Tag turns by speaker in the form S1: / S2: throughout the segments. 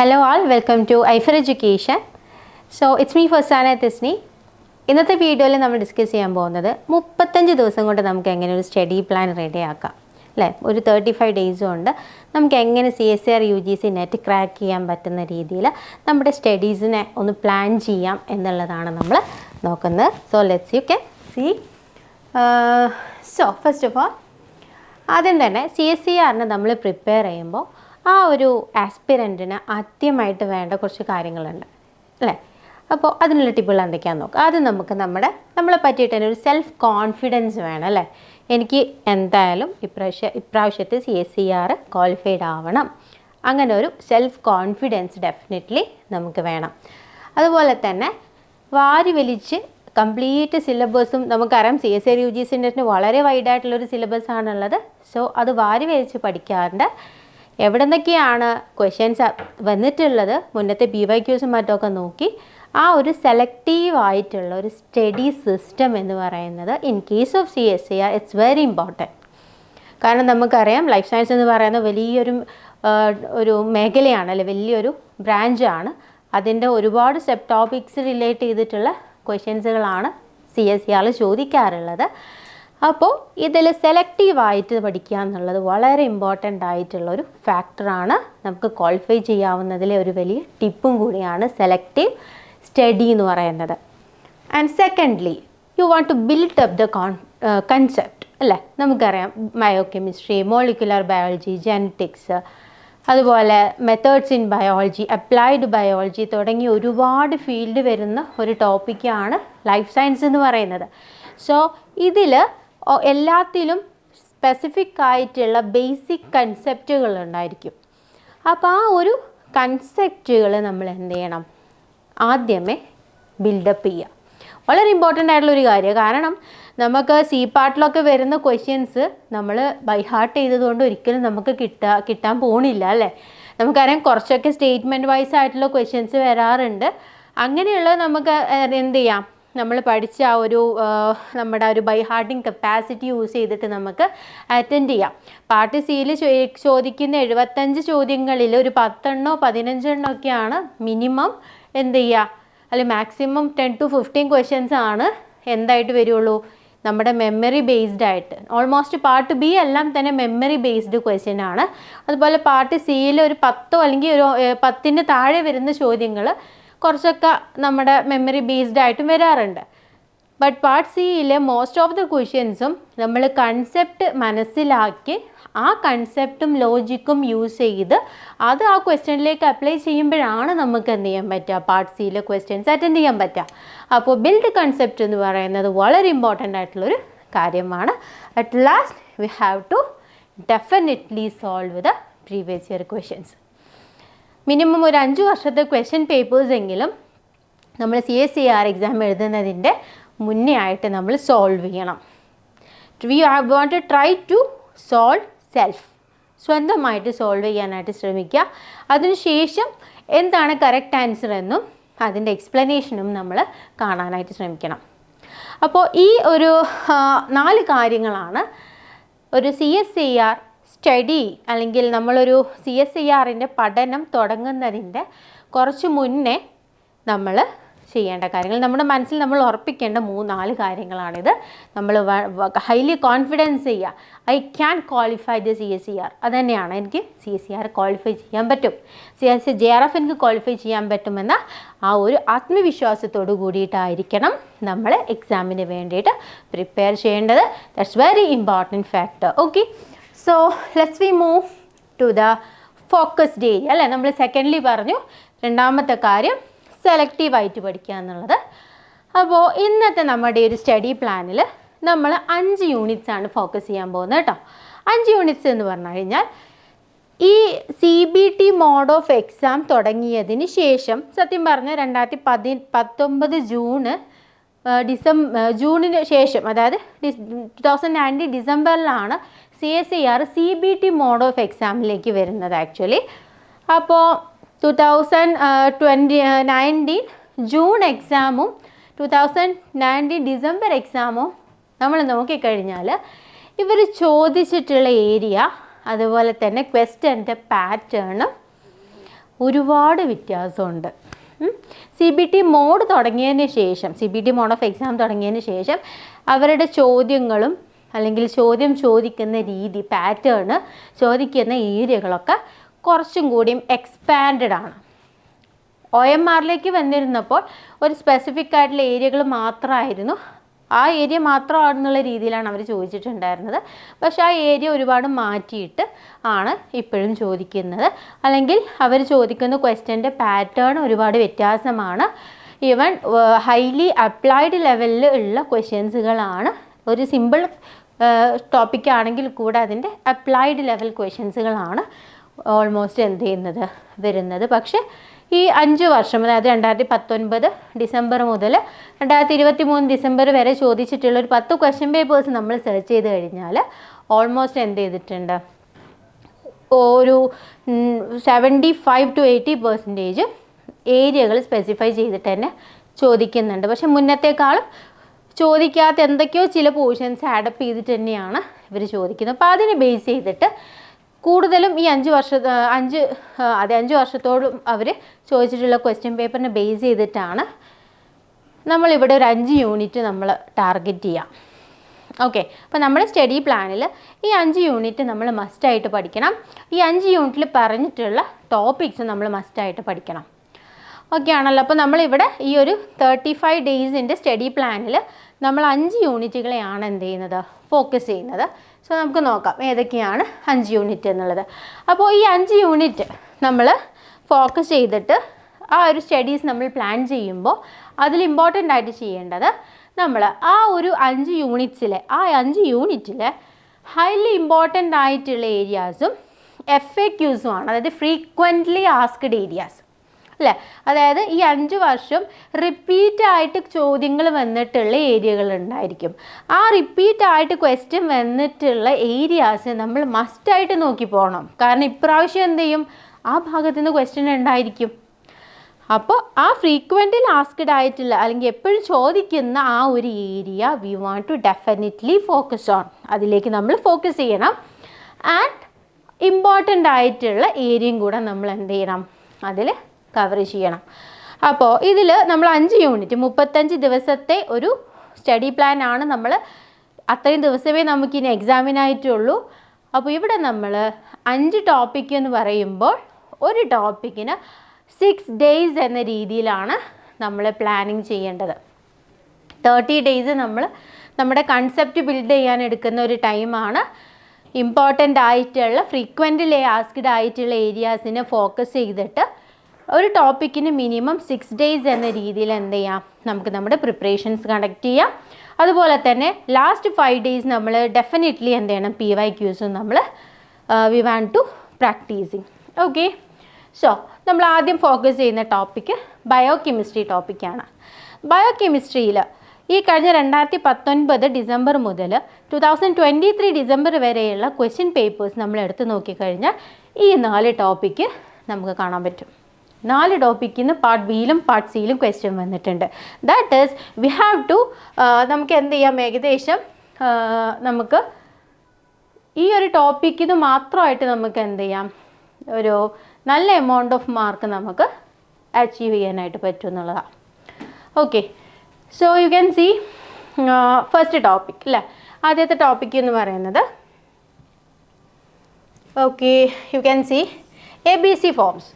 S1: Hello all welcome to Aifer education so it's me ഫസ്റ്റാന തിസ്നി ഇന്നത്തെ വീഡിയോയിൽ നമ്മൾ ഡിസ്കസ് ചെയ്യാൻ പോകുന്നത് മുപ്പത്തഞ്ച് ദിവസം കൊണ്ട് നമുക്ക് എങ്ങനെ ഒരു സ്റ്റഡി പ്ലാൻ റെഡി ആക്കാം. അല്ലേ? ഒരു തേർട്ടി ഫൈവ് ഡേയ്സ് കൊണ്ട് നമുക്ക് എങ്ങനെ C S R U G C net crack ചെയ്യാൻ പറ്റുന്ന രീതിയിൽ നമ്മുടെ സ്റ്റഡീസിനെ ഒന്ന് പ്ലാൻ ചെയ്യാം എന്നുള്ളതാണ് നമ്മൾ നോക്കുന്നത്. So let's you can see so first of all ആദ്യം തന്നെ സി എസ് സി ആറിന് നമ്മൾ പ്രിപ്പയർ ചെയ്യുമ്പോൾ ആ ഒരു ആസ്പിരന്റിന് ആദ്യമായിട്ട് വേണ്ട കുറച്ച് കാര്യങ്ങളുണ്ട്. അല്ലേ? അപ്പോൾ അതിനുള്ള ടിപ്പുകൾ എന്തൊക്കെയാണെന്ന് നോക്കാം? ആദ്യം നമുക്ക് നമ്മുടെ നമ്മളെ പറ്റിയിട്ട് തന്നെ ഒരു സെൽഫ് കോൺഫിഡൻസ് വേണം അല്ലേ? എനിക്ക് എന്തായാലും ഇപ്രാവശ്യം ഇപ്രാവശ്യത്തെ C S C R qualified ആവണം. അങ്ങനെ ഒരു സെൽഫ് കോൺഫിഡൻസ് ഡെഫിനറ്റ്ലി നമുക്ക് വേണം. അതുപോലെ തന്നെ വാരി വലിച്ച് കംപ്ലീറ്റ് സിലബസും നമുക്കറിയാം C S C U G സിന്റെ വളരെ വൈഡായിട്ടുള്ളൊരു സിലബസ് ആണുള്ളത്. സോ അത് വാരി വലിച്ച് പഠിക്കാറുണ്ട്. എവിടെ നിന്നൊക്കെയാണ് ക്വസ്റ്റ്യൻസ് വന്നിട്ടുള്ളത് മുന്നത്തെ ബി വൈ ക്യൂസും മറ്റൊക്കെ നോക്കി. ആ ഒരു സെലക്റ്റീവ് ആയിട്ടുള്ള ഒരു സ്റ്റഡി സിസ്റ്റം എന്ന് പറയുന്നത് in case of C S C R it's very important കാരണം നമുക്കറിയാം ലൈഫ് സയൻസ് എന്ന് പറയുന്ന വലിയൊരു ഒരു മേഖലയാണ് അല്ലെ വലിയൊരു ബ്രാഞ്ചാണ് അതിന്റെ ഒരുപാട് സബ് ടോപ്പിക്സ് റിലേറ്റ് ചെയ്തിട്ടുള്ള ക്വസ്റ്റ്യൻസുകളാണ് സി എസ് സി ആൾ ചോദിക്കാറുള്ളത്. അപ്പോൾ ഇതിൽ സെലക്റ്റീവായിട്ട് പഠിക്കുക എന്നുള്ളത് വളരെ ഇമ്പോർട്ടന്റ് ആയിട്ടുള്ള ഒരു ഫാക്ടറാണ് നമുക്ക് ക്വാളിഫൈ ചെയ്യാവുന്നതിലെ ഒരു വലിയ ടിപ്പും കൂടിയാണ് സെലക്റ്റീവ് സ്റ്റഡി എന്ന് പറയുന്നത്. And secondly you want to build up the con concept അല്ലേ? നമുക്കറിയാം bio chemistry molecular biology genetics അതുപോലെ methods in biology applied biology തുടങ്ങി ഒരുപാട് ഫീൽഡ് വരുന്ന ഒരു ടോപ്പിക്കാണ് ലൈഫ് സയൻസ് എന്ന് പറയുന്നത്. സോ ഇതിൽ എല്ലാത്തിലും സ്പെസിഫിക് ആയിട്ടുള്ള ബേസിക് കൺസെപ്റ്റുകൾ ഉണ്ടായിരിക്കും. അപ്പോൾ ആ ഒരു കൺസെപ്റ്റുകൾ നമ്മൾ എന്ത് ചെയ്യണം? ആദ്യമേ ബിൽഡപ്പ് ചെയ്യുക വളരെ ഇമ്പോർട്ടന്റ് ആയിട്ടുള്ള ഒരു കാര്യം. കാരണം നമുക്ക് സി പാർട്ടിലൊക്കെ വരുന്ന ക്വസ്റ്റ്യൻസ് നമ്മൾ ബൈ ഹാർട്ട് ചെയ്തതുകൊണ്ട് ഒരിക്കലും നമുക്ക് കിട്ടാ കിട്ടാൻ പോണില്ല അല്ലേ? നമുക്കറിയാം കുറച്ചൊക്കെ സ്റ്റേറ്റ്മെന്റ് വൈസ് ആയിട്ടുള്ള ക്വസ്റ്റ്യൻസ് വരാറുണ്ട്. അങ്ങനെയുള്ള നമുക്ക് എന്ത് ചെയ്യാം? നമ്മൾ പഠിച്ച ആ ഒരു നമ്മുടെ ഒരു ബൈ ഹാർട്ടിങ് കപ്പാസിറ്റി യൂസ് ചെയ്തിട്ട് നമുക്ക് അറ്റൻഡ് ചെയ്യാം. പാർട്ട് സിയിൽ ചോദിക്കുന്ന എഴുപത്തഞ്ച് ചോദ്യങ്ങളിൽ ഒരു പത്തെണ്ണോ പതിനഞ്ചെണ്ണോ ഒക്കെയാണ് മിനിമം എന്ത് ചെയ്യുക അല്ലെ maximum ten to fifteen questions ആണ് എന്തായിട്ട് വരുള്ളൂ? നമ്മുടെ മെമ്മറി ബേസ്ഡ് ആയിട്ട്. ഓൾമോസ്റ്റ് പാർട്ട് ബി എല്ലാം തന്നെ മെമ്മറി ബേസ്ഡ് ക്വസ്റ്റ്യൻ ആണ്. അതുപോലെ പാർട്ട് സിയിൽ ഒരു പത്തോ അല്ലെങ്കിൽ ഒരു പത്തിന് താഴെ വരുന്ന ചോദ്യങ്ങൾ കുറച്ചൊക്കെ നമ്മുടെ മെമ്മറി ബേസ്ഡ് ആയിട്ടും വരാറുണ്ട്. ബട്ട് പാർട്ട് സിയിലെ മോസ്റ്റ് ഓഫ് ദ ക്വസ്റ്റ്യൻസും നമ്മൾ കൺസെപ്റ്റ് മനസ്സിലാക്കി ആ കൺസെപ്റ്റും ലോജിക്കും യൂസ് ചെയ്ത് അത് ആ ക്വസ്റ്റ്യനിലേക്ക് അപ്ലൈ ചെയ്യുമ്പോഴാണ് നമുക്ക് എന്ത് ചെയ്യാൻ പറ്റുക? പാർട്ട് സിയിലെ ക്വസ്റ്റ്യൻസ് അറ്റൻഡ് ചെയ്യാൻ പറ്റുക. അപ്പോൾ ബിൽഡ് കൺസെപ്റ്റ് എന്ന് പറയുന്നത് വളരെ ഇമ്പോർട്ടന്റ് ആയിട്ടുള്ളൊരു കാര്യമാണ്. At last we have to definitely solve the previous year questions minimum ഒരു അഞ്ച് വർഷത്തെ ക്വസ്റ്റ്യൻ പേപ്പേഴ്സ് എങ്കിലും നമ്മൾ C S C R exam എഴുതുന്നതിന്റെ മുന്നേ ആയിട്ട് നമ്മൾ സോൾവ് ചെയ്യണം. We want to try to solve self സ്വന്തമായിട്ട് സോൾവ് ചെയ്യാനായിട്ട് ശ്രമിക്കുക. അതിനുശേഷം എന്താണ് കറക്റ്റ് ആൻസർ എന്നും അതിന്റെ എക്സ്പ്ലനേഷനും നമ്മൾ കാണാനായിട്ട് ശ്രമിക്കണം. അപ്പോൾ ഈ ഒരു നാല് കാര്യങ്ങളാണ് ഒരു C S C R study അല്ലെങ്കിൽ നമ്മളൊരു സി എസ് സി ആറിന്റെ പഠനം തുടങ്ങുന്നതിന്റെ കുറച്ച് മുന്നേ നമ്മൾ ചെയ്യേണ്ട കാര്യങ്ങൾ നമ്മുടെ മനസ്സിൽ നമ്മൾ ഉറപ്പിക്കേണ്ട മൂന്നാൽ കാര്യങ്ങളാണിത്. നമ്മൾ ഹൈലി കോൺഫിഡൻസ് ചെയ്യുക. I can qualify the C S C R അതുതന്നെയാണ് എനിക്ക് C S C R qualify ചെയ്യാൻ പറ്റും. C S C J R F എനിക്ക് ക്വാളിഫൈ ചെയ്യാൻ പറ്റുമെന്ന ആ ഒരു ആത്മവിശ്വാസത്തോടു കൂടിയിട്ടായിരിക്കണം നമ്മൾ എക്സാമിന് വേണ്ടിയിട്ട് പ്രിപ്പയർ ചെയ്യേണ്ടത്. That's very important factor okay so let's we move to the focused area അല്ലേ? നമ്മൾ സെക്കൻഡ്ലി പറഞ്ഞു രണ്ടാമത്തെ കാര്യം സെലക്റ്റീവായിട്ട് പഠിക്കുക എന്നുള്ളത്. അപ്പോൾ ഇന്നത്തെ നമ്മുടെ ഒരു സ്റ്റഡി പ്ലാനിൽ നമ്മൾ അഞ്ച് യൂണിറ്റ്സ് ആണ് ഫോക്കസ് ചെയ്യാൻ പോകുന്നത് കേട്ടോ. അഞ്ച് യൂണിറ്റ്സ് എന്ന് പറഞ്ഞു കഴിഞ്ഞാൽ ഈ C B T mode of exam തുടങ്ങിയതിന് ശേഷം സത്യം പറഞ്ഞാൽ രണ്ടായിരത്തി പതി പത്തൊമ്പത് ജൂണ് ഡിസംബർ ജൂണിന് ശേഷം അതായത് two thousand nineteen ഡിസംബറിലാണ് C S C R C B T mode of എക്സാമിലേക്ക് വരുന്നത് ആക്ച്വലി അപ്പോൾ two thousand twenty nineteen June എക്സാമും ടു തൗസൻഡ് നയന്റീൻ ഡിസംബർ എക്സാമും നമ്മൾ നോക്കിക്കഴിഞ്ഞാൽ ഇവർ ചോദിച്ചിട്ടുള്ള ഏരിയ അതുപോലെ തന്നെ ക്വസ്റ്റ്യന്റെ പാറ്റേണും ഒരുപാട് വ്യത്യാസമുണ്ട്. സി ബി ടി മോഡ് തുടങ്ങിയതിന് ശേഷം C B T mode of exam തുടങ്ങിയതിന് ശേഷം അവരുടെ ചോദ്യങ്ങളും അല്ലെങ്കിൽ ചോദ്യം ചോദിക്കുന്ന രീതി പാറ്റേൺ ചോദിക്കുന്ന ഏരിയകളൊക്കെ കുറച്ചും കൂടിയും എക്സ്പാൻഡഡ് ആണ്. ഒ എം ആറിലേക്ക് വന്നിരുന്നപ്പോൾ ഒരു സ്പെസിഫിക് ആയിട്ടുള്ള ഏരിയകൾ മാത്രമായിരുന്നു. ആ ഏരിയ മാത്രമാണെന്നുള്ള രീതിയിലാണ് അവർ ചോദിച്ചിട്ടുണ്ടായിരുന്നത്. പക്ഷേ ആ ഏരിയ ഒരുപാട് മാറ്റിയിട്ട് ആണ് ഇപ്പോഴും ചോദിക്കുന്നത്. അല്ലെങ്കിൽ അവർ ചോദിക്കുന്ന ക്വസ്റ്റ്യന്റെ പാറ്റേൺ ഒരുപാട് വ്യത്യാസമാണ്. ഈവൻ ഹൈലി അപ്ലൈഡ് ലെവലിൽ ഉള്ള ക്വസ്റ്റ്യൻസുകളാണ് ഒരു സിമ്പിൾ ടോപ്പിക് ആണെങ്കിൽ കൂടെ അതിന്റെ അപ്ലൈഡ് ലെവൽ ക്വസ്റ്റ്യൻസുകളാണ് ഓൾമോസ്റ്റ് എന്ത് ചെയ്യുന്നത് വരുന്നത്. പക്ഷേ ഈ അഞ്ച് വർഷം അതായത് രണ്ടായിരത്തി പത്തൊൻപത് ഡിസംബർ മുതൽ രണ്ടായിരത്തി ഇരുപത്തി മൂന്ന് ഡിസംബർ വരെ ചോദിച്ചിട്ടുള്ള ഒരു പത്ത് ക്വസ്റ്റ്യൻ പേപ്പേഴ്സ് നമ്മൾ സെർച്ച് ചെയ്ത് കഴിഞ്ഞാൽ ഓൾമോസ്റ്റ് എന്ത് ചെയ്തിട്ടുണ്ട്? ഒരു seventy five to eighty percentage ഏരിയകൾ സ്പെസിഫൈ ചെയ്തിട്ട് തന്നെ ചോദിക്കുന്നുണ്ട്. പക്ഷെ മുന്നത്തേക്കാളും ചോദിക്കാത്ത എന്തൊക്കെയോ ചില പോർഷൻസ് ആഡപ്പ് ചെയ്തിട്ട് തന്നെയാണ് ഇവർ ചോദിക്കുന്നത്. അപ്പോൾ അതിനെ ബേസ് ചെയ്തിട്ട് കൂടുതലും ഈ അഞ്ച് വർഷ അഞ്ച് അതെ അഞ്ച് വർഷത്തോളം അവർ ചോദിച്ചിട്ടുള്ള ക്വസ്റ്റ്യൻ പേപ്പറിനെ ബേസ് ചെയ്തിട്ടാണ് നമ്മളിവിടെ ഒരു അഞ്ച് യൂണിറ്റ് നമ്മൾ ടാർഗറ്റ് ചെയ്യാം. ഓക്കെ അപ്പോൾ നമ്മുടെ സ്റ്റഡി പ്ലാനിൽ ഈ അഞ്ച് യൂണിറ്റ് നമ്മൾ മസ്റ്റായിട്ട് പഠിക്കണം. ഈ അഞ്ച് യൂണിറ്റിൽ പറഞ്ഞിട്ടുള്ള ടോപ്പിക്സ് നമ്മൾ മസ്റ്റായിട്ട് പഠിക്കണം. ഓക്കെ ആണല്ലോ അപ്പോൾ നമ്മളിവിടെ ഈ ഒരു തേർട്ടി ഫൈവ് ഡേയ്സിന്റെ സ്റ്റഡി പ്ലാനിൽ നമ്മൾ അഞ്ച് യൂണിറ്റുകളെയാണ് എന്ത് ചെയ്യുന്നത്? ഫോക്കസ് ചെയ്യുന്നത്. സോ നമുക്ക് നോക്കാം ഏതൊക്കെയാണ് അഞ്ച് യൂണിറ്റ് എന്നുള്ളത്. അപ്പോൾ ഈ അഞ്ച് യൂണിറ്റ് നമ്മൾ ഫോക്കസ് ചെയ്തിട്ട് ആ ഒരു സ്റ്റഡീസ് നമ്മൾ പ്ലാൻ ചെയ്യുമ്പോൾ അതിൽ ഇമ്പോർട്ടന്റ് ആയിട്ട് ചെയ്യേണ്ടത് നമ്മൾ ആ ഒരു അഞ്ച് യൂണിറ്റ്സിലെ ആ അഞ്ച് യൂണിറ്റിലെ ഹൈലി ഇമ്പോർട്ടന്റ് ആയിട്ടുള്ള ഏരിയാസും എഫ് എ ക്യൂസും ആണ്. അതായത് ഫ്രീക്വന്റ്ലി ആസ്ക്ഡ് ഏരിയാസ് അല്ലേ? അതായത് ഈ അഞ്ച് വർഷം റിപ്പീറ്റ് ആയിട്ട് ചോദ്യങ്ങൾ വന്നിട്ടുള്ള ഏരിയകൾ ഉണ്ടായിരിക്കും. ആ റിപ്പീറ്റ് ആയിട്ട് ക്വസ്റ്റ്യൻ വന്നിട്ടുള്ള ഏരിയാസ് നമ്മൾ മസ്റ്റായിട്ട് നോക്കി പോകണം കാരണം ഇപ്രാവശ്യം എന്ത് ചെയ്യും? ആ ഭാഗത്ത് നിന്ന് ക്വസ്റ്റ്യൻ ഉണ്ടായിരിക്കും. അപ്പോൾ ആ ഫ്രീക്വന്റിൽ ആസ്ക്ഡ് ആയിട്ടുള്ള അല്ലെങ്കിൽ എപ്പോഴും ചോദിക്കുന്ന ആ ഒരു area we want to definitely focus on അതിലേക്ക് നമ്മൾ ഫോക്കസ് ചെയ്യണം. ആൻഡ് ഇമ്പോർട്ടന്റ് ആയിട്ടുള്ള ഏരിയയും കൂടെ നമ്മൾ എന്ത് ചെയ്യണം? അതിൽ കവർ ചെയ്യണം. അപ്പോൾ ഇതിൽ നമ്മൾ അഞ്ച് യൂണിറ്റ് മുപ്പത്തഞ്ച് ദിവസത്തെ ഒരു സ്റ്റഡി പ്ലാൻ ആണ് നമ്മൾ അത്രയും ദിവസമേ നമുക്കിനി എക്സാമിനായിട്ടുള്ളൂ അപ്പോൾ ഇവിടെ നമ്മൾ അഞ്ച് ടോപ്പിക് എന്ന് പറയുമ്പോൾ ഒരു ടോപ്പിക്കിന് സിക്സ് ഡേയ്സ് എന്ന രീതിയിലാണ് നമ്മൾ പ്ലാനിങ് ചെയ്യേണ്ടത്. തേർട്ടി ഡേയ്സ് നമ്മൾ നമ്മുടെ കൺസെപ്റ്റ് ബിൽഡ് ചെയ്യാൻ എടുക്കുന്ന ഒരു ടൈമാണ് ഇമ്പോർട്ടന്റ് ആയിട്ടുള്ള ഫ്രീക്വന്റ്ലി ആസ്ക്ഡ് ആയിട്ടുള്ള ഏരിയാസിനെ ഫോക്കസ് ചെയ്തിട്ട് ഒരു ടോപ്പിക്കിന് മിനിമം സിക്സ് ഡേയ്സ് എന്ന രീതിയിൽ എന്ത് ചെയ്യാം? നമുക്ക് നമ്മുടെ പ്രിപ്പറേഷൻസ് കണ്ടക്ട് ചെയ്യാം. അതുപോലെ തന്നെ ലാസ്റ്റ് ഫൈവ് ഡേയ്സ് നമ്മൾ ഡെഫിനറ്റ്ലി എന്ത് ചെയ്യണം? പി വൈ ക്യൂസും നമ്മൾ we want to practising okay so നമ്മൾ ആദ്യം ഫോക്കസ് ചെയ്യുന്ന ടോപ്പിക്ക് ബയോ കെമിസ്ട്രി ടോപ്പിക്കാണ് ബയോ കെമിസ്ട്രിയിൽ ഈ കഴിഞ്ഞ രണ്ടായിരത്തി പത്തൊൻപത് ഡിസംബർ മുതൽ two thousand twenty three December വരെയുള്ള ക്വസ്റ്റ്യൻ പേപ്പേഴ്സ് നമ്മൾ എടുത്ത് നോക്കിക്കഴിഞ്ഞാൽ ഈ നാല് ടോപ്പിക്ക് നമുക്ക് കാണാൻ പറ്റും. നാല് ടോപ്പിക്കിൽ നിന്ന് പാർട്ട് ബിയിലും പാർട്ട് സിയിലും ക്വസ്റ്റ്യൻ വന്നിട്ടുണ്ട്. That is we have to നമുക്ക് എന്ത് ചെയ്യാം? ഏകദേശം നമുക്ക് ഈ ഒരു ടോപ്പിക്കിന് മാത്രമായിട്ട് നമുക്ക് എന്ത് ചെയ്യാം? ഒരു നല്ല എമൗണ്ട് ഓഫ് മാർക്ക് നമുക്ക് അച്ചീവ് ചെയ്യാനായിട്ട് പറ്റും എന്നുള്ളതാണ് okay so you can see first topic അല്ലേ ആദ്യത്തെ ടോപ്പിക് എന്ന് പറയുന്നത് okay you can see A B C forms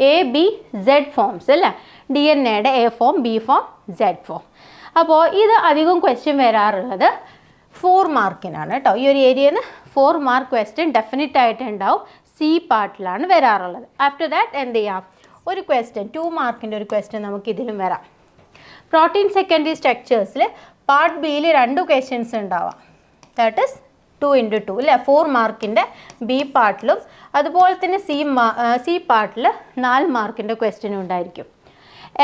S1: A B Z forms അല്ലേ? ഡി എൻ എയുടെ A form B form Z form അപ്പോൾ ഇത് അധികം ക്വസ്റ്റ്യൻ വരാറുള്ളത് ഫോർ മാർക്കിനാണ് കേട്ടോ ഈ ഒരു ഏരിയയിൽ നിന്ന് ഫോർ മാർക്ക് ക്വസ്റ്റ്യൻ ഡെഫിനറ്റ് ആയിട്ട് ഉണ്ടാവും. സി പാർട്ടിലാണ് വരാറുള്ളത്. ആഫ്റ്റർ ദാറ്റ് എന്ത് ചെയ്യാം? ഒരു ക്വസ്റ്റ്യൻ ടു മാർക്കിന്റെ ഒരു ക്വസ്റ്റ്യൻ നമുക്ക് ഇതിലും വരാം. പ്രോട്ടീൻ സെക്കൻഡറി സ്ട്രക്ചേഴ്സിൽ പാർട്ട് ബിയിൽ രണ്ട് ക്വസ്റ്റ്യൻസ് ഉണ്ടാവാം. That is two into two അല്ലേ ഫോർ മാർക്കിന്റെ ബി പാർട്ടിലും അതുപോലെ തന്നെ സി മാ സി പാർട്ടിൽ നാല് മാർക്കിന്റെ ക്വസ്റ്റ്യനും ഉണ്ടായിരിക്കും.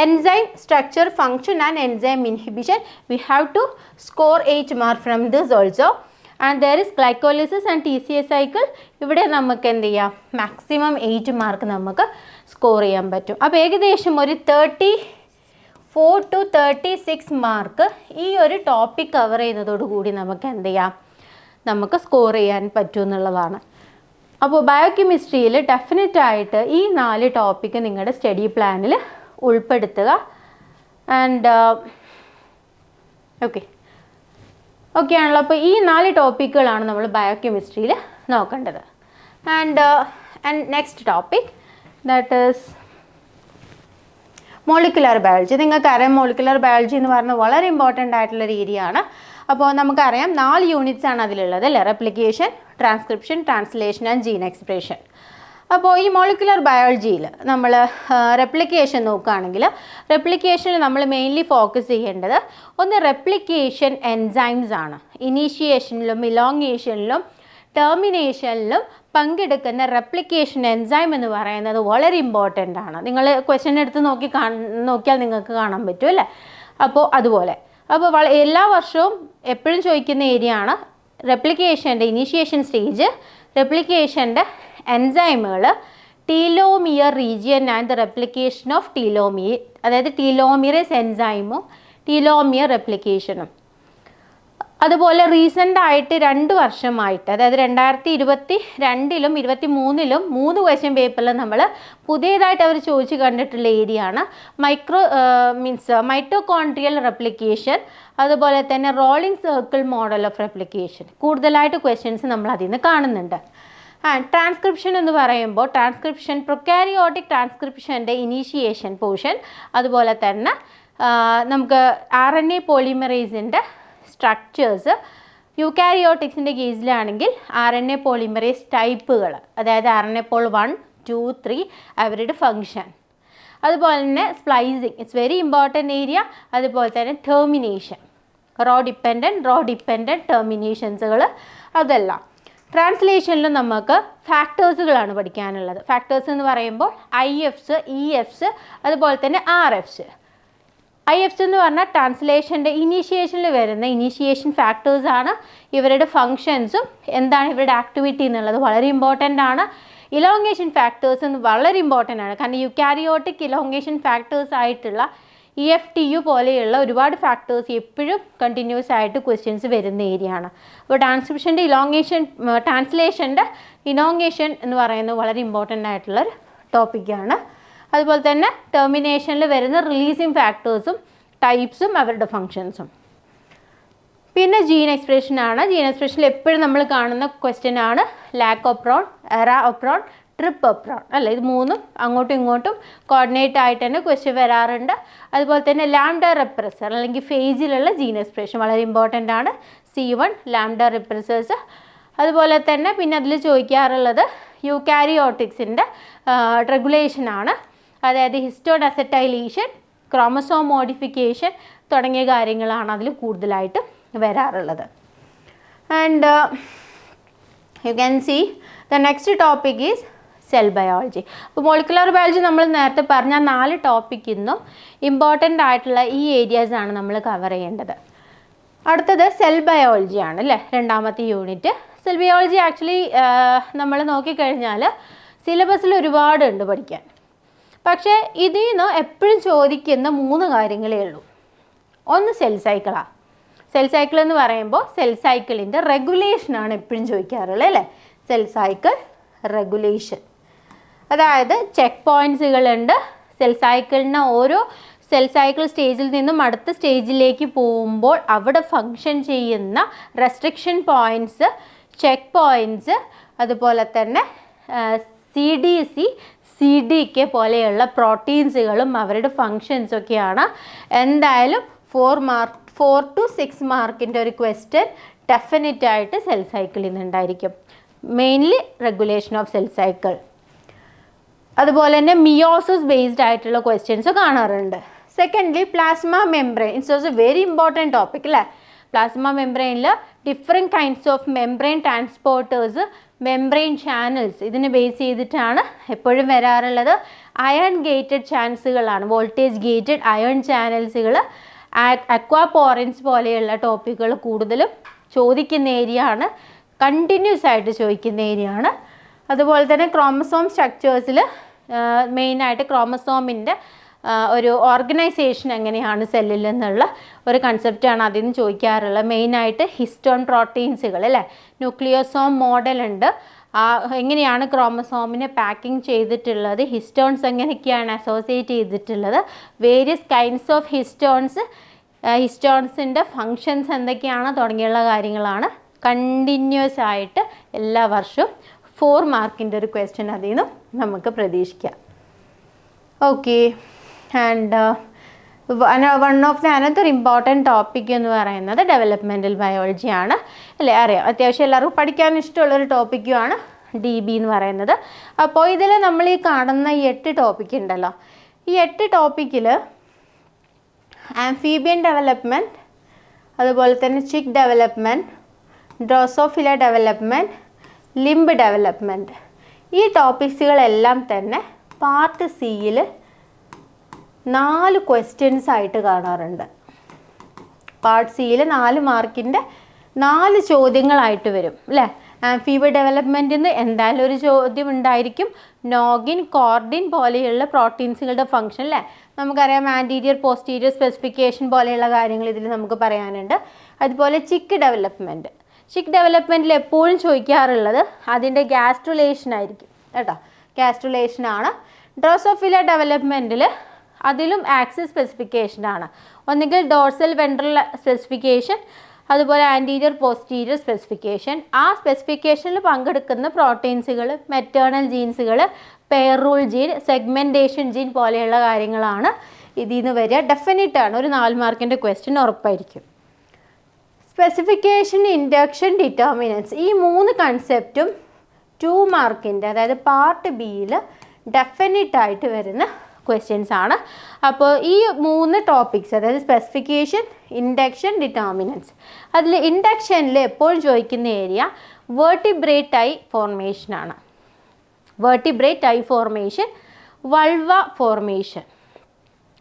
S1: Enzyme structure function and enzyme inhibition we have to score eight mark from this also and there is glycolysis and T C S cycle ഇവിടെ നമുക്ക് എന്ത് ചെയ്യാം? മാക്സിമം എയ്റ്റ് മാർക്ക് നമുക്ക് സ്കോർ ചെയ്യാൻ പറ്റും. അപ്പോൾ ഏകദേശം ഒരു thirty four to thirty six mark ഈ ഒരു ടോപ്പിക് കവർ ചെയ്യുന്നതോടുകൂടി നമുക്ക് എന്ത് ചെയ്യാം? നമുക്ക് സ്കോർ ചെയ്യാൻ പറ്റും എന്നുള്ളതാണ്. അപ്പോൾ ബയോകെമിസ്ട്രിയിൽ ഡെഫിനറ്റ് ആയിട്ട് ഈ നാല് ടോപ്പിക്ക് നിങ്ങളുടെ സ്റ്റഡി പ്ലാനിൽ ഉൾപ്പെടുത്തുക. ആൻഡ് ഓക്കെ ഓക്കെ ആണല്ലോ. അപ്പോൾ ഈ നാല് ടോപ്പിക്കുകളാണ് നമ്മൾ ബയോകെമിസ്ട്രിയിൽ നോക്കേണ്ടത്. And and next topic that is molecular biology നിങ്ങൾക്കറിയാം മോളിക്കുലർ ബയോളജി എന്ന് പറഞ്ഞാൽ വളരെ ഇമ്പോർട്ടന്റ് ആയിട്ടുള്ള ആണ് അപ്പോൾ നമുക്കറിയാം നാല് യൂണിറ്റ്സ് ആണ് അതിലുള്ളത് അല്ലേ? Replication transcription translation and gene expression അപ്പോൾ ഈ മോളിക്കുലർ ബയോളജിയിൽ നമ്മൾ റെപ്ലിക്കേഷൻ നോക്കുകയാണെങ്കിൽ റെപ്ലിക്കേഷനിൽ നമ്മൾ മെയിൻലി ഫോക്കസ് ചെയ്യേണ്ടത് ഒന്ന് റെപ്ലിക്കേഷൻ എൻസൈംസ് ആണ്. ഇനീഷ്യേഷനിലും ഇലോങ്ങേഷനിലും ടെർമിനേഷനിലും പങ്കെടുക്കുന്ന റെപ്ലിക്കേഷൻ എൻസൈം എന്ന് പറയുന്നത് വളരെ ഇമ്പോർട്ടന്റ് ആണ്. നിങ്ങൾ ക്വസ്റ്റ്യൻ എടുത്ത് നോക്കി നോക്കിയാൽ നിങ്ങൾക്ക് കാണാൻ പറ്റും അല്ലേ? അപ്പോൾ അതുപോലെ. അപ്പോൾ എല്ലാ വർഷവും എപ്പോഴും ചോദിക്കുന്ന ഏരിയ ആണ് റെപ്ലിക്കേഷന്റെ ഇനീഷ്യേഷൻ സ്റ്റേജ് റെപ്ലിക്കേഷന്റെ എൻസൈമുകൾ telomere region and the replication of telomere അതായത് ടീലോമിയറേസ് എൻസൈമും ടീലോമിയർ റെപ്ലിക്കേഷനും അതുപോലെ റീസെന്റ് ആയിട്ട് രണ്ട് വർഷമായിട്ട് അതായത് രണ്ടായിരത്തി ഇരുപത്തി രണ്ടിലും ഇരുപത്തി മൂന്നിലും മൂന്ന് ക്വസ്റ്റ്യൻ പേപ്പറിൽ നമ്മൾ പുതിയതായിട്ട് അവർ ചോദിച്ചു കണ്ടിട്ടുള്ള ഏരിയയാണ് മൈക്രോ മീൻസ് മൈറ്റോകോൺട്രിയൽ റെപ്ലിക്കേഷൻ അതുപോലെ തന്നെ rolling circle model of replication കൂടുതലായിട്ട് ക്വസ്റ്റ്യൻസ് നമ്മൾ അതിൽ നിന്ന് കാണുന്നുണ്ട്. ആ ട്രാൻസ്ക്രിപ്ഷൻ എന്ന് പറയുമ്പോൾ ട്രാൻസ്ക്രിപ്ഷൻ പ്രൊക്കാരിയോട്ടിക് ട്രാൻസ്ക്രിപ്ഷന്റെ ഇനീഷിയേഷൻ പോർഷൻ അതുപോലെ തന്നെ നമുക്ക് ആർ എൻ എ പോളിമറൈസിന്റെ സ്ട്രക്ചേഴ്സ് യുക്കാരിയോട്ടിക്സിന്റെ കേസിലാണെങ്കിൽ ആർ എൻ എ പോളിമറേസ് ടൈപ്പുകൾ അതായത് R N A pol one two three അവരുടെ ഫങ്ഷൻ അതുപോലെ തന്നെ splicing it's very important area അതുപോലെ തന്നെ termination rho dependent rho dependent ടെർമിനേഷൻസുകൾ അതെല്ലാം. ട്രാൻസ്ലേഷനിൽ നമുക്ക് ഫാക്ടേഴ്സുകളാണ് പഠിക്കാനുള്ളത്. ഫാക്ടേഴ്സ് എന്ന് പറയുമ്പോൾ ഐ എഫ്സ് ഇ എഫ്സ് അതുപോലെ തന്നെ ആർ എഫ്സ് ഐ എഫ് എന്ന് പറഞ്ഞാൽ ട്രാൻസ്ലേഷന്റെ ഇനീഷ്യേഷനിൽ വരുന്ന ഇനീഷ്യേഷൻ ഫാക്ടേഴ്സ് ആണ്. ഇവരുടെ ഫങ്ഷൻസും എന്താണ് ഇവരുടെ ആക്ടിവിറ്റി എന്നുള്ളത് വളരെ ഇമ്പോർട്ടന്റ് ആണ്. ഇലോങ്ങേഷൻ ഫാക്ടേഴ്സ് എന്ന് വളരെ ഇമ്പോർട്ടന്റ് ആണ്. കാരണം യുക്യാരിയോട്ടിക് ഇലോങ്ങേഷൻ ഫാക്ടേഴ്സ് ആയിട്ടുള്ള ഇ എഫ് ടി യു പോലെയുള്ള ഒരുപാട് ഫാക്ടേഴ്സ് എപ്പോഴും കണ്ടിന്യൂസ് ആയിട്ട് ക്വസ്റ്റ്യൻസ് വരുന്ന ഏരിയ ആണ്. അപ്പോൾ ട്രാൻസ്ക്രിപ്ഷന്റെ ഇലോങ്ങേഷൻ ട്രാൻസ്ലേഷന്റെ ഇനോങ്ങേഷൻ എന്ന് പറയുന്നത് വളരെ ഇമ്പോർട്ടന്റ് ആയിട്ടുള്ളൊരു ടോപ്പിക്കാണ് അതുപോലെ തന്നെ ടെർമിനേഷനിൽ വരുന്ന റിലീസിങ് ഫാക്ടേഴ്സും ടൈപ്സും അവരുടെ ഫങ്ഷൻസും പിന്നെ ജീൻ എക്സ്പ്രഷൻ ആണ്. ജീൻ എക്സ്പ്രഷനിൽ എപ്പോഴും നമ്മൾ കാണുന്ന ക്വസ്റ്റ്യൻ ആണ് ലാക്ക് ഒപ്രോൺ എറ ഒപ്രോൺ ട്രിപ്പ് ഒപ്രോൺ അല്ല? ഇത് മൂന്നും അങ്ങോട്ടും ഇങ്ങോട്ടും കോർഡിനേറ്റ് ആയിട്ട് തന്നെ ക്വസ്റ്റ്യൻ വരാറുണ്ട്. അതുപോലെ തന്നെ ലാംഡ റെപ്രസർ അല്ലെങ്കിൽ ഫേജിലുള്ള ജീൻ എക്സ്പ്രഷൻ വളരെ ഇമ്പോർട്ടന്റ് ആണ്. സി വൺ ലാംഡ റെപ്രസേഴ്സ് അതുപോലെ തന്നെ പിന്നെ അതിൽ ചോദിക്കാറുള്ളത് യൂക്കാരിയോട്ടിക്സിന്റെ റെഗുലേഷനാണ് അതായത് ഹിസ്റ്റോൺ അസറ്റൈലേഷൻ ക്രോമസോം മോഡിഫിക്കേഷൻ തുടങ്ങിയ കാര്യങ്ങളാണ് അതിൽ കൂടുതലായിട്ട് വരാറുള്ളത്. And you can see the next topic is cell biology അപ്പോൾ മോളിക്കുലർ ബയോളജി നമ്മൾ നേരത്തെ പറഞ്ഞ നാല് ടോപ്പിക് ഇന്നും ഇമ്പോർട്ടന്റ് ആയിട്ടുള്ള ഈ ഏരിയാസാണ് നമ്മൾ കവർ ചെയ്യേണ്ടത്. അടുത്തത് സെൽ ബയോളജി അല്ലേ? രണ്ടാമത്തെ യൂണിറ്റ് സെൽ ബയോളജി ആക്ച്വലി നമ്മൾ നോക്കിക്കഴിഞ്ഞാൽ സിലബസിൽ ഒരുപാടുണ്ട് പഠിക്കാൻ. പക്ഷേ ഇതിൽ നിന്ന് എപ്പോഴും ചോദിക്കുന്ന മൂന്ന് കാര്യങ്ങളേ ഉള്ളൂ. ഒന്ന് സെൽ സൈക്കിളാണ് സെൽ സൈക്കിൾ എന്ന് പറയുമ്പോൾ സെൽ സൈക്കിളിന്റെ റെഗുലേഷനാണ് എപ്പോഴും ചോദിക്കാറുള്ളത് അല്ലേ? സെൽ സൈക്കിൾ റെഗുലേഷൻ അതായത് ചെക്ക് പോയിന്റ്സുകളുണ്ട് സെൽ സൈക്കിളിന് ഓരോ സെൽ സൈക്കിൾ സ്റ്റേജിൽ നിന്നും അടുത്ത സ്റ്റേജിലേക്ക് പോകുമ്പോൾ അവിടെ ഫങ്ഷൻ ചെയ്യുന്ന റെസ്ട്രിക്ഷൻ പോയിന്റ്സ് ചെക്ക് പോയിന്റ്സ് അതുപോലെ തന്നെ C D C C D K പോലെയുള്ള പ്രോട്ടീൻസുകളും അവരുടെ ഫങ്ഷൻസും ഒക്കെയാണ്. എന്തായാലും four mark four to six മാർക്കിന്റെ ഒരു ക്വസ്റ്റ്യൻ ഡെഫിനറ്റ് ആയിട്ട് സെൽ സൈക്കിളിൽ നിന്നുണ്ടായിരിക്കും. Mainly regulation of cell cycle അതുപോലെ തന്നെ മിയോസിസ് ബേസ്ഡ് ആയിട്ടുള്ള ക്വസ്റ്റ്യൻസ് കാണാറുണ്ട്. Secondly plasma membrane it's a very important topic അല്ലേ plasma മെംബ്രെയിനിൽ different kinds of membrane transporters membrane channels ഇതിനെ ബേസ് ചെയ്തിട്ടാണ് എപ്പോഴും വരാറുള്ളത്. അയൺ ഗേറ്റഡ് ചാൻസുകളാണ് voltage gated iron ചാനൽസുകൾ aquaporins പോലെയുള്ള ടോപ്പിക്കുകൾ കൂടുതലും ചോദിക്കുന്ന ഏരിയ ആണ്. കണ്ടിന്യൂസ് ആയിട്ട് ചോദിക്കുന്ന ഏരിയ ആണ്. അതുപോലെ തന്നെ ക്രോമസോം സ്ട്രക്ചേഴ്സിൽ മെയിനായിട്ട് ക്രോമസോമിന്റെ ഒരു ഓർഗനൈസേഷൻ എങ്ങനെയാണ് സെല്ലിൽ എന്നുള്ള ഒരു കൺസെപ്റ്റാണ് അതിൽ നിന്ന് ചോദിക്കാറുള്ളത്. മെയിനായിട്ട് ഹിസ്റ്റോൺ പ്രോട്ടീൻസുകൾ അല്ലേ? ന്യൂക്ലിയോസോം ആ എങ്ങനെയാണ് ക്രോമസോമിനെ പാക്കിംഗ് ചെയ്തിട്ടുള്ളത്? ഹിസ്റ്റോൺസ് എങ്ങനെയൊക്കെയാണ് അസോസിയേറ്റ് ചെയ്തിട്ടുള്ളത്? വേരിയസ് കൈൻഡ്സ് ഓഫ് ഹിസ്റ്റോൺസ് ഹിസ്റ്റോൺസിന്റെ ഫങ്ഷൻസ് എന്തൊക്കെയാണ് തുടങ്ങിയുള്ള കാര്യങ്ങളാണ് കണ്ടിന്യൂസ് ആയിട്ട് എല്ലാ വർഷവും ഫോർ മാർക്കിന്റെ ഒരു ക്വസ്റ്റ്യൻ അതിൽ നിന്നും നമുക്ക് പ്രതീക്ഷിക്കാം. Okay and one of the another important topic എന്ന് പറയുന്നത് ഡെവലപ്മെന്റൽ ബയോളജിയാണ് അല്ലേ? അറിയാം. അത്യാവശ്യം എല്ലാവർക്കും പഠിക്കാൻ ഇഷ്ടമുള്ളൊരു ടോപ്പിക്കുമാണ് ഡി ബി എന്ന് പറയുന്നത്. അപ്പോൾ ഇതിൽ നമ്മൾ ഈ കാണുന്ന ഈ എട്ട് ടോപ്പിക് ഉണ്ടല്ലോ. ഈ എട്ട് ടോപ്പിക്കിൽ ആംഫീബിയൻ ഡെവലപ്മെന്റ് അതുപോലെ തന്നെ chick development drosophila development limb development ഈ ടോപ്പിക്സുകളെല്ലാം തന്നെ പാർട്ട് സിയിൽ നാല് ക്വസ്റ്റ്യൻസ് ആയിട്ട് കാണാറുണ്ട്. പാർട്ട് സിയിൽ നാല് മാർക്കിന്റെ നാല് ചോദ്യങ്ങളായിട്ട് വരും അല്ലേ ആംഫീബ് ഡെവലപ്മെന്റിൽ നിന്ന് എന്തായാലും ഒരു ചോദ്യം ഉണ്ടായിരിക്കും. നോഗിൻ കോർഡിൻ പോലെയുള്ള പ്രോട്ടീൻസുകളുടെ ഫംഗ്ഷൻ അല്ലേ നമുക്കറിയാം ആന്റീരിയർ പോസ്റ്റീരിയർ സ്പെസിഫിക്കേഷൻ പോലെയുള്ള കാര്യങ്ങൾ ഇതിൽ നമുക്ക് പറയാനുണ്ട്. അതുപോലെ ചിക്ക് ഡെവലപ്മെന്റ് ചിക്ക് ഡെവലപ്മെന്റിൽ എപ്പോഴും ചോദിക്കാറുള്ളത് അതിന്റെ ഗ്യാസ്ട്രുലേഷൻ ആയിരിക്കും കേട്ടോ? ഗ്യാസ്ട്രുലേഷനാണ് ഡ്രോസോഫില ഡെവലപ്മെന്റിൽ അതിലും ആക്സിസ് സ്പെസിഫിക്കേഷൻ ആണ്. ഒന്നുകിൽ ഡോർസൽ വെൻട്രൽ സ്പെസിഫിക്കേഷൻ അതുപോലെ ആന്റീരിയർ പോസ്റ്റീരിയർ സ്പെസിഫിക്കേഷൻ ആ സ്പെസിഫിക്കേഷനിൽ പങ്കെടുക്കുന്ന പ്രോട്ടീൻസുകൾ maternal ജീൻസുകൾ pair rule gene segmentation gene പോലെയുള്ള കാര്യങ്ങളാണ് ഇതിൽ നിന്ന് വരിക. ഡെഫിനറ്റ് ആണ്. ഒരു നാല് മാർക്കിന്റെ ക്വസ്റ്റ്യൻ ഉറപ്പായിരിക്കും. സ്പെസിഫിക്കേഷൻ ഇൻഡക്ഷൻ ഡിറ്റർമിനൻസ് ഈ മൂന്ന് കൺസെപ്റ്റും ടു മാർക്കിന്റെ അതായത് പാർട്ട് ബിയിൽ ഡെഫിനറ്റ് ആയിട്ട് വരുന്ന ക്വസ്റ്റ്യൻസ് ആണ്. അപ്പോൾ ഈ മൂന്ന് ടോപ്പിക്സ് അതായത് സ്പെസിഫിക്കേഷൻ ഇൻഡക്ഷൻ ഡിറ്റർമിനൻസ് അതിൽ ഇൻഡക്ഷനിൽ എപ്പോഴും ചോദിക്കുന്ന area vertebrate eye ഫോർമേഷനാണ് vertebrate eye formation vulva formation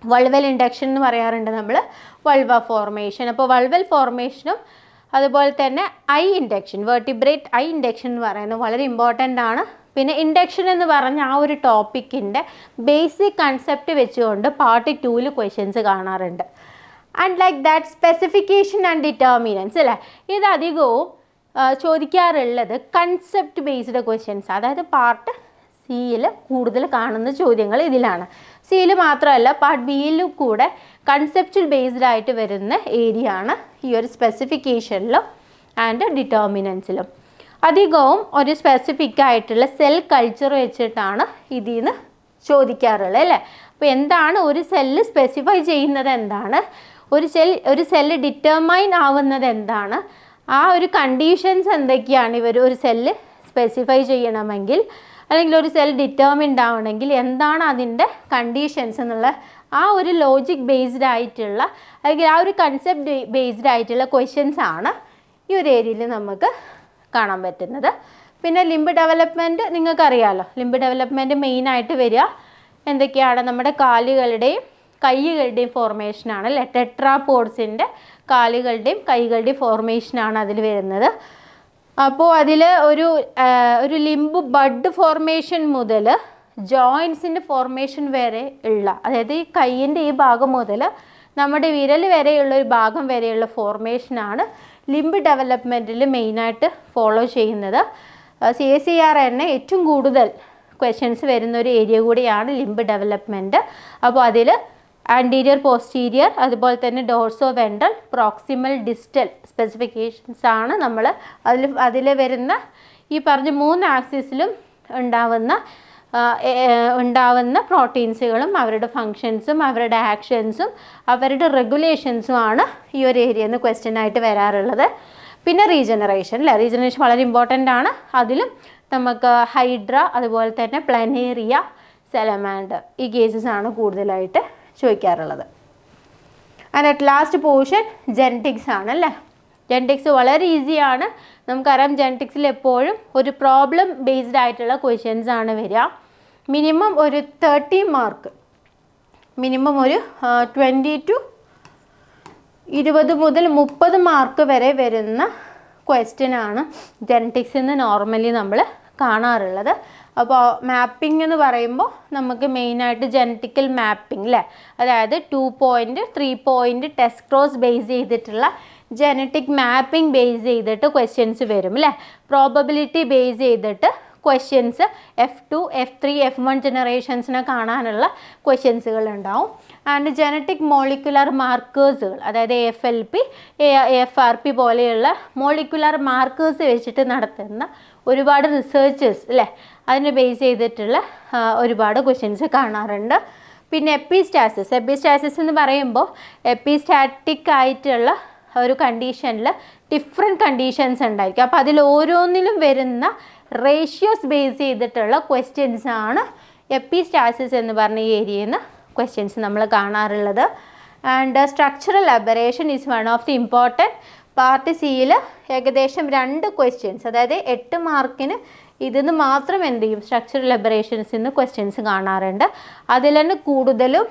S1: vulval induction എന്ന് പറയാറുണ്ട് നമ്മൾ വൾവ ഫോർമേഷൻ അപ്പോൾ വൾവൽ ഫോർമേഷനും അതുപോലെ തന്നെ eye induction vertebrate eye induction എന്ന് പറയുന്നത് വളരെ ഇമ്പോർട്ടന്റ് ആണ്. പിന്നെ ഇൻഡക്ഷൻ എന്ന് പറഞ്ഞ ആ ഒരു ടോപ്പിക്കിന്റെ ബേസിക് കൺസെപ്റ്റ് വെച്ചുകൊണ്ട് പാർട്ട് ടൂവിൽ ക്വസ്റ്റ്യൻസ് കാണാറുണ്ട്. And like that specification and determinants അല്ലേ? ഇത് അധികവും ചോദിക്കാറുള്ളത് കൺസെപ്റ്റ് ബേസ്ഡ് ക്വസ്റ്റ്യൻസ് അതായത് പാർട്ട് സിയിൽ കൂടുതൽ കാണുന്ന ചോദ്യങ്ങൾ ഇതിലാണ്. സിയിൽ മാത്രമല്ല പാർട്ട് ബിയിലും കൂടെ കൺസെപ്റ്റൽ ബേസ്ഡ് ആയിട്ട് വരുന്ന ഏരിയ ആണ് ഈ ഒരു സ്പെസിഫിക്കേഷനിലും ആൻഡ് ഡിറ്റർമിനൻസിലും അധികവും ഒരു സ്പെസിഫിക് ആയിട്ടുള്ള സെൽ കൾച്ചർ വെച്ചിട്ടാണ് ഇതിൽ നിന്ന് ചോദിക്കാറുള്ളത് അല്ലേ? അപ്പോൾ എന്താണ് ഒരു സെല്ല് സ്പെസിഫൈ ചെയ്യുന്നത് എന്താണ്? ഒരു സെൽ ഒരു സെല്ല് ഡിറ്റർമൈൻ ആവുന്നത് എന്താണ്? ആ ഒരു കണ്ടീഷൻസ് എന്തൊക്കെയാണ് ഇവർ ഒരു സെല്ല് സ്പെസിഫൈ ചെയ്യണമെങ്കിൽ അല്ലെങ്കിൽ ഒരു സെൽ ഡിറ്റർമിൻഡ് ആവണമെങ്കിൽ എന്താണ് അതിന്റെ കണ്ടീഷൻസ് എന്നുള്ള ആ ഒരു ലോജിക് ബേസ്ഡ് ആയിട്ടുള്ള അല്ലെങ്കിൽ ആ ഒരു കൺസെപ്റ്റ് ബേസ്ഡ് ആയിട്ടുള്ള ക്വസ്റ്റ്യൻസ് ആണ് ഈ ഒരു ഏരിയയിൽ നമുക്ക് കാണാൻ പറ്റുന്നത്. പിന്നെ ലിംബ് ഡെവലപ്മെന്റ് നിങ്ങൾക്കറിയാമല്ലോ ലിംബ് ഡെവലപ്മെന്റ് മെയിനായിട്ട് വരിക. എന്തൊക്കെയാണ്? നമ്മുടെ കാലുകളുടെയും കൈകളുടെയും ഫോർമേഷനാണ് അല്ലേ? ടെട്രാപോഡ്സിന്റെ കാലുകളുടെയും കൈകളുടെയും ഫോർമേഷനാണ് അതിൽ വരുന്നത്. അപ്പോൾ അതിൽ ഒരു ഒരു ലിംബ് ബഡ് ഫോർമേഷൻ മുതൽ ജോയിൻസിന്റെ ഫോർമേഷൻ വരെ ഉള്ള അതായത് ഈ കൈയിന്റെ ഈ ഭാഗം മുതൽ നമ്മുടെ വിരൽ വരെയുള്ള ഒരു ഭാഗം വരെയുള്ള ഫോർമേഷനാണ് ലിംബ് ഡെവലപ്മെന്റിൽ മെയിനായിട്ട് ഫോളോ ചെയ്യുന്നത്. സി എസ് സി ആർ എന്നെ ഏറ്റവും കൂടുതൽ ക്വസ്റ്റ്യൻസ് വരുന്ന ഒരു ഏരിയ കൂടിയാണ് ലിംബ് ഡെവലപ്മെന്റ് അപ്പോൾ അതിൽ ആന്റീരിയർ പോസ്റ്റീരിയർ അതുപോലെ തന്നെ dorso ventral proximal distal specifications ആണ് നമ്മൾ അതിൽ അതിൽ വരുന്ന ഈ പറഞ്ഞ മൂന്ന് ആക്സിസിലും ഉണ്ടാവുന്ന ഉണ്ടാവുന്ന പ്രോട്ടീൻസുകളും അവരുടെ ഫങ്ഷൻസും അവരുടെ ആക്ഷൻസും അവരുടെ റെഗുലേഷൻസും ആണ് ഈ ഒരു ഏരിയയിൽ നിന്ന് ക്വസ്റ്റ്യൻ ആയിട്ട് വരാറുള്ളത്. പിന്നെ റീജനറേഷൻ അല്ലേ റീജനറേഷൻ വളരെ ഇമ്പോർട്ടന്റ് ആണ്. അതിലും നമുക്ക് ഹൈഡ്ര അതുപോലെ തന്നെ പ്ലനേറിയ സെലമാൻഡർ ഈ കേസസ് ആണ് കൂടുതലായിട്ട് ചോദിക്കാറുള്ളത്. And at last portion genetics ആണ് അല്ലേ ജെനറ്റിക്സ് വളരെ ഈസിയാണ് നമുക്കറിയാം ജെനറ്റിക്സിൽ എപ്പോഴും ഒരു പ്രോബ്ലം ബേസ്ഡ് ആയിട്ടുള്ള ക്വസ്റ്റ്യൻസ് ആണ് വരിക. മിനിമം ഒരു തേർട്ടി മാർക്ക് മിനിമം ഒരു ട്വന്റി ടു ഇരുപത് മുതൽ മുപ്പത് മാർക്ക് വരെ വരുന്ന ക്വസ്റ്റ്യൻ ആണ് ജെനറ്റിക്സിൽ നിന്ന് നോർമലി നമ്മൾ കാണാറുള്ളത്. അപ്പോൾ മാപ്പിംഗ് എന്ന് പറയുമ്പോൾ നമുക്ക് മെയിനായിട്ട് ജെനറ്റിക്കൽ മാപ്പിംഗ് അല്ലേ അതായത് two point three point test cross base ചെയ്തിട്ടുള്ള ജനറ്റിക് മാപ്പിംഗ് ബേസ് ചെയ്തിട്ട് ക്വസ്റ്റ്യൻസ് വരും അല്ലേ പ്രോബബിലിറ്റി ബേസ് ചെയ്തിട്ട് questions F two F three F one ജനറേഷൻസിനെ കാണാനുള്ള ക്വസ്റ്റ്യൻസുകൾ ഉണ്ടാവും. ആൻഡ് ജനറ്റിക് മോളിക്കുലർ മാർക്കേഴ്സുകൾ അതായത് F L P F R P പോലെയുള്ള മോളിക്കുലർ മാർക്കേഴ്സ് വെച്ചിട്ട് നടത്തുന്ന ഒരുപാട് റിസേർച്ചസ് അല്ലേ അതിനെ ബേസ് ചെയ്തിട്ടുള്ള ഒരുപാട് ക്വസ്റ്റ്യൻസ് കാണാറുണ്ട്. പിന്നെ എപ്പിസ്റ്റാസിസ് എപ്പിസ്റ്റാസിസ് എന്ന് പറയുമ്പോൾ എപ്പിസ്റ്റാറ്റിക് ആയിട്ടുള്ള ഒരു കണ്ടീഷനിൽ ഡിഫറെന്റ് കണ്ടീഷൻസ് ഉണ്ടായിരിക്കും. അപ്പോൾ അതിൽ ഓരോന്നിലും വരുന്ന റേഷ്യോസ് ബേസ് ചെയ്തിട്ടുള്ള ക്വസ്റ്റ്യൻസ് ആണ് എപ്പിസ്റ്റാസിസ് എന്ന് പറഞ്ഞ ഏരിയയിൽ നിന്ന് ക്വസ്റ്റ്യൻസ് നമ്മൾ കാണാറുള്ളത്. And structural aberration is one of the important part സിയിൽ ഏകദേശം രണ്ട് ക്വസ്റ്റ്യൻസ് അതായത് എട്ട് മാർക്കിന് ഇതിന്ന് മാത്രം എന്ത് ചെയ്യും? സ്ട്രക്ചറൽ ലബറേഷൻസ് നിന്ന് ക്വസ്റ്റ്യൻസ് കാണാറുണ്ട്. അതിൽ തന്നെ കൂടുതലും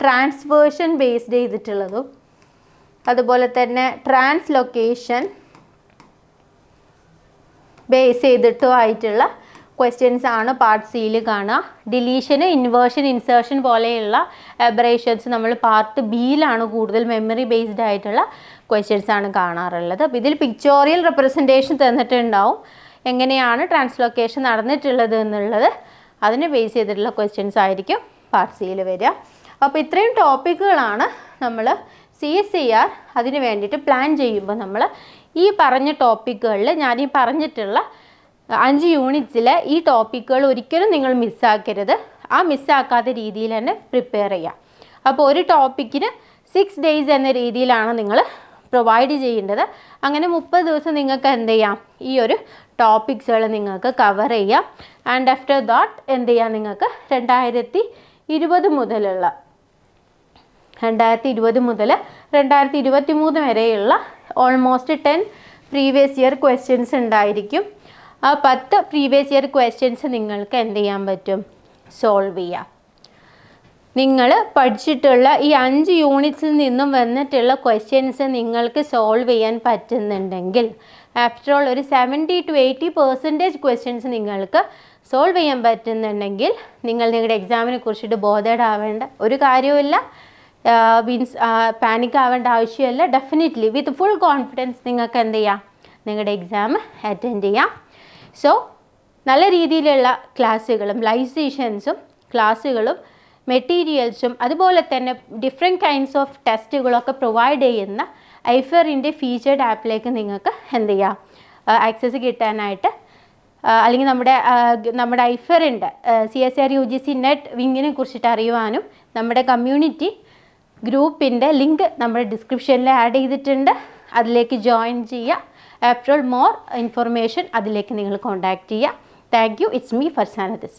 S1: ട്രാൻസ്വേർഷൻ ബേസ്ഡ് ചെയ്തിട്ടുള്ളതും അതുപോലെ തന്നെ ട്രാൻസ്ലൊക്കേഷൻ ബേസ് ചെയ്തിട്ടും ആയിട്ടുള്ള ക്വസ്റ്റ്യൻസ് ആണ് പാർട്ട് സിയിൽ കാണുക. ഡിലീഷന് ഇൻവേർഷൻ ഇൻസേർഷൻ പോലെയുള്ള എബറേഷൻസ് നമ്മൾ പാർട്ട് ബിയിലാണ് കൂടുതൽ മെമ്മറി ബേസ്ഡ് ആയിട്ടുള്ള ക്വസ്റ്റ്യൻസ് ആണ് കാണാറുള്ളത്. അപ്പോൾ ഇതിൽ പിക്ചോറിയൽ റെപ്രസെന്റേഷൻ തന്നിട്ടുണ്ടാവും. എങ്ങനെയാണ് ട്രാൻസ്ലൊക്കേഷൻ നടന്നിട്ടുള്ളത് എന്നുള്ളത് അതിനെ ബേസ് ചെയ്തിട്ടുള്ള ക്വസ്റ്റ്യൻസ് ആയിരിക്കും പാർട്ട് സിയിൽ വരിക. അപ്പോൾ ഇത്രയും ടോപ്പിക്കുകളാണ് നമ്മൾ സി എസ് ഐ ആർ അതിന് വേണ്ടിയിട്ട് പ്ലാൻ ചെയ്യുമ്പോൾ നമ്മൾ ഈ പറഞ്ഞ ടോപ്പിക്കുകളിൽ ഞാൻ ഈ പറഞ്ഞിട്ടുള്ള അഞ്ച് യൂണിറ്റ്സിലെ ഈ ടോപ്പിക്കുകൾ ഒരിക്കലും നിങ്ങൾ മിസ്സാക്കരുത് ആ മിസ്സാക്കാത്ത രീതിയിൽ തന്നെ പ്രിപ്പയർ ചെയ്യുക അപ്പോൾ ഒരു ടോപ്പിക്കിന് സിക്സ് ഡേയ്സ് എന്ന രീതിയിലാണ് നിങ്ങൾ പ്രൊവൈഡ് ചെയ്യേണ്ടത്. അങ്ങനെ മുപ്പത് ദിവസം നിങ്ങൾക്ക് എന്ത് ചെയ്യാം? ഈ ഒരു ടോപ്പിക്സുകൾ നിങ്ങൾക്ക് കവർ ചെയ്യാം. ആൻഡ് ആഫ്റ്റർ ദാറ്റ് എന്ത് ചെയ്യാം? നിങ്ങൾക്ക് രണ്ടായിരത്തി ഇരുപത് മുതലുള്ള രണ്ടായിരത്തി ഇരുപത് മുതൽ രണ്ടായിരത്തി ഇരുപത്തി മൂന്ന് വരെയുള്ള almost ten previous year questions ഉണ്ടായിരിക്കും. ആ പത്ത് പ്രീവിയസ് ഇയർ ക്വസ്റ്റ്യൻസ് നിങ്ങൾക്ക് എന്ത് ചെയ്യാൻ പറ്റും? സോൾവ് ചെയ്യാം. നിങ്ങൾ പഠിച്ചിട്ടുള്ള ഈ അഞ്ച് യൂണിറ്റ്സിൽ നിന്നും വന്നിട്ടുള്ള ക്വസ്റ്റ്യൻസ് നിങ്ങൾക്ക് സോൾവ് ചെയ്യാൻ പറ്റുന്നുണ്ടെങ്കിൽ ആഫ്റ്റർ ഓൾ ഒരു seventy to eighty percentage questions നിങ്ങൾക്ക് സോൾവ് ചെയ്യാൻ പറ്റുന്നുണ്ടെങ്കിൽ നിങ്ങൾ നിങ്ങളുടെ എക്സാമിനെ കുറിച്ചിട്ട് ബോധേഡ് ആവേണ്ട ഒരു കാര്യവുമില്ല. മീൻസ് പാനിക് ആവേണ്ട ആവശ്യമില്ല. ഡെഫിനറ്റ്ലി വിത്ത് ഫുൾ കോൺഫിഡൻസ് നിങ്ങൾക്ക് എന്ത് ചെയ്യാം? നിങ്ങളുടെ എക്സാം അറ്റൻഡ് ചെയ്യാം. സോ നല്ല രീതിയിലുള്ള ക്ലാസ്സുകളും ലൈസേഷൻസും സെഷൻസും ക്ലാസ്സുകളും മെറ്റീരിയൽസും അതുപോലെ തന്നെ ഡിഫറെന്റ് കൈൻഡ്സ് ഓഫ് ടെസ്റ്റുകളൊക്കെ പ്രൊവൈഡ് ചെയ്യുന്ന ഐഫറിന്റെ ഫീച്ചേർഡ് ആപ്പിലേക്ക് നിങ്ങൾക്ക് എന്ത് ചെയ്യാം? ആക്സസ് കിട്ടാനായിട്ട് അല്ലെങ്കിൽ നമ്മുടെ നമ്മുടെ ഐഫറിന്റെ C S R U G C net വിങ്ങിനെ കുറിച്ചിട്ട് അറിയുവാനും നമ്മുടെ കമ്മ്യൂണിറ്റി ഗ്രൂപ്പിന്റെ ലിങ്ക് നമ്മൾ ഡിസ്ക്രിപ്ഷനിൽ ആഡ് ചെയ്തിട്ടുണ്ട്. അതിലേക്ക് ജോയിൻ ചെയ്യുക. ആഫ്റ്റർ മോർ ഇൻഫർമേഷൻ അതിലേക്ക് നിങ്ങൾ കോൺടാക്റ്റ് ചെയ്യുക. Thank you it's me Farsana this